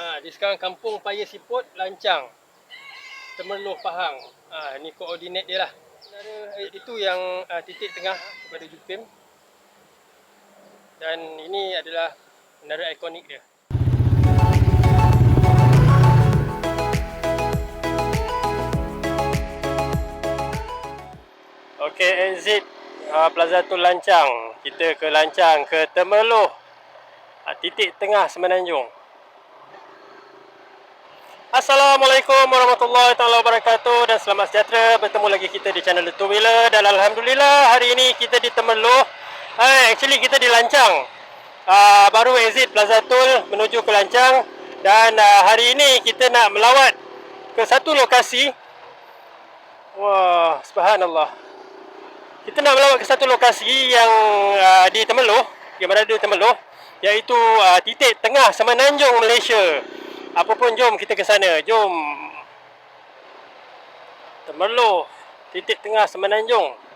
Ha, di sekarang kampung Paya Siput, Lancang. Temerloh Pahang. Ha, ni koordinat dia lah. Eh, itu yang uh, titik tengah kepada Jupim. Dan ini adalah menara ikonik dia. Okey, exit uh, Plaza Tun Lancang. Kita ke Lancang, ke Temerloh. Uh, titik tengah Semenanjung. Assalamualaikum warahmatullahi taala wabarakatuh dan selamat sejahtera bertemu lagi kita di channel Two Wheeler dan alhamdulillah hari ini kita di Temerloh. Eh actually kita di Lancang. Uh, baru exit Plaza Tol menuju ke Lancang dan uh, hari ini kita nak melawat ke satu lokasi. Wah, subhanallah. Kita nak melawat ke satu lokasi yang uh, di Temerloh, yang berada di Temerloh iaitu uh, titik tengah Semenanjung Malaysia. Apa pun jom kita ke sana. Jom. Temerloh. Titik tengah Semenanjung.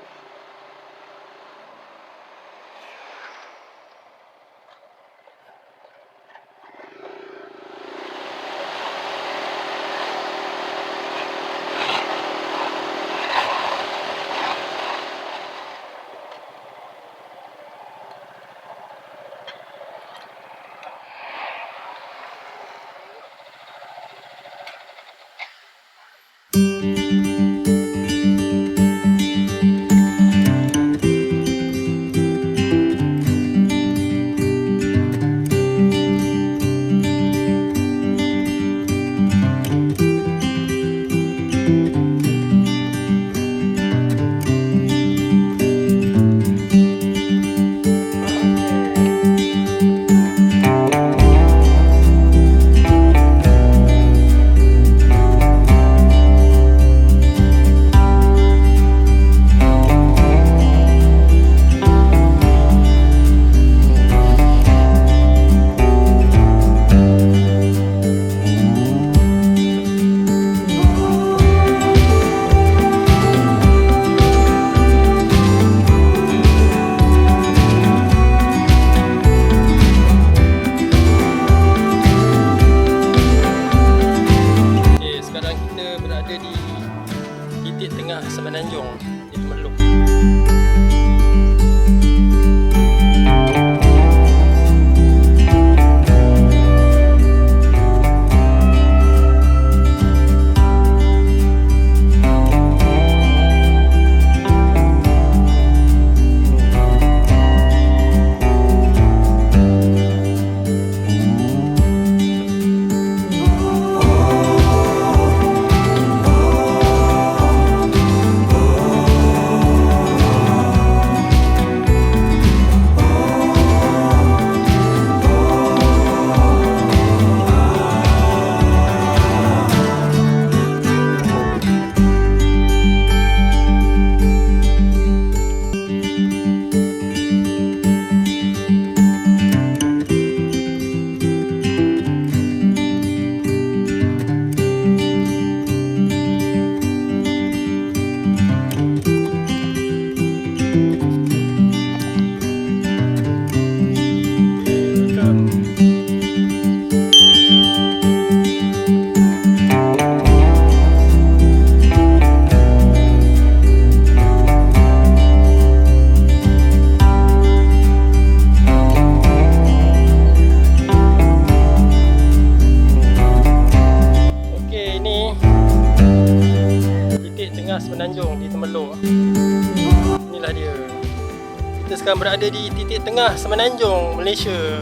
Semenanjung tengah Semenanjung di Temerloh. Inilah dia. Kita sekarang berada di titik tengah Semenanjung, Malaysia.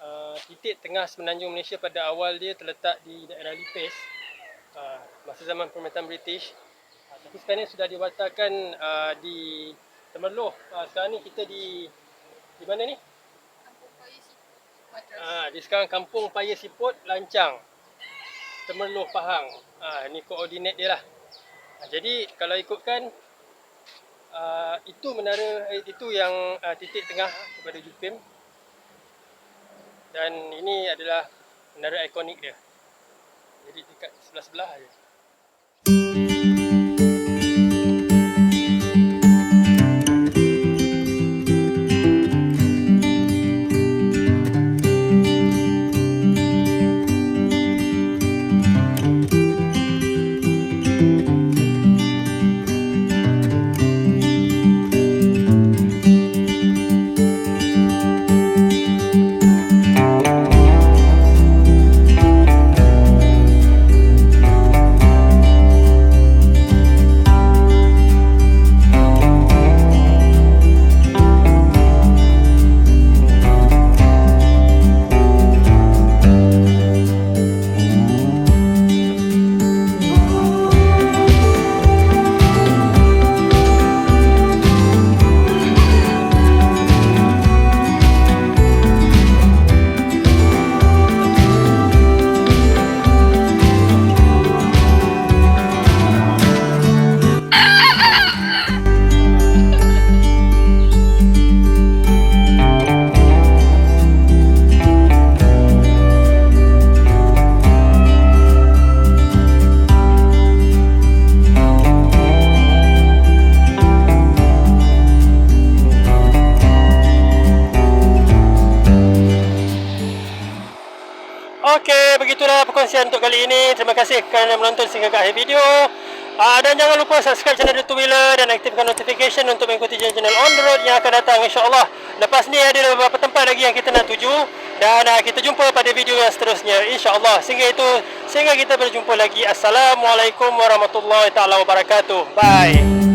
Uh, titik tengah semenanjung Malaysia pada awal dia terletak di daerah Lipes uh, masa zaman pemerintahan British. Uh, tapi sekarang sudah diwatakan uh, di Temerloh. Uh, sekarang ni kita di di mana ni? Ah, di sekarang Kampung Paya Siput, Lancang. Temerloh Pahang. Ah, ni koordinat dia lah. Ah, jadi kalau ikutkan ah, itu menara eh, itu yang ah, titik tengah kepada Jupim. Dan ini adalah menara ikonik dia. Jadi dekat sebelah-sebelah aja. Okey, begitulah perkongsian untuk kali ini. Terima kasih kerana menonton sehingga ke akhir video. Uh, dan jangan lupa subscribe channel The Two Wheeler dan aktifkan notification untuk mengikuti channel on the road yang akan datang insyaAllah. Lepas ni ada beberapa tempat lagi yang kita nak tuju. Dan uh, kita jumpa pada video yang seterusnya insyaAllah. Sehingga itu, sehingga kita berjumpa lagi. Assalamualaikum warahmatullahi taala wabarakatuh. Bye.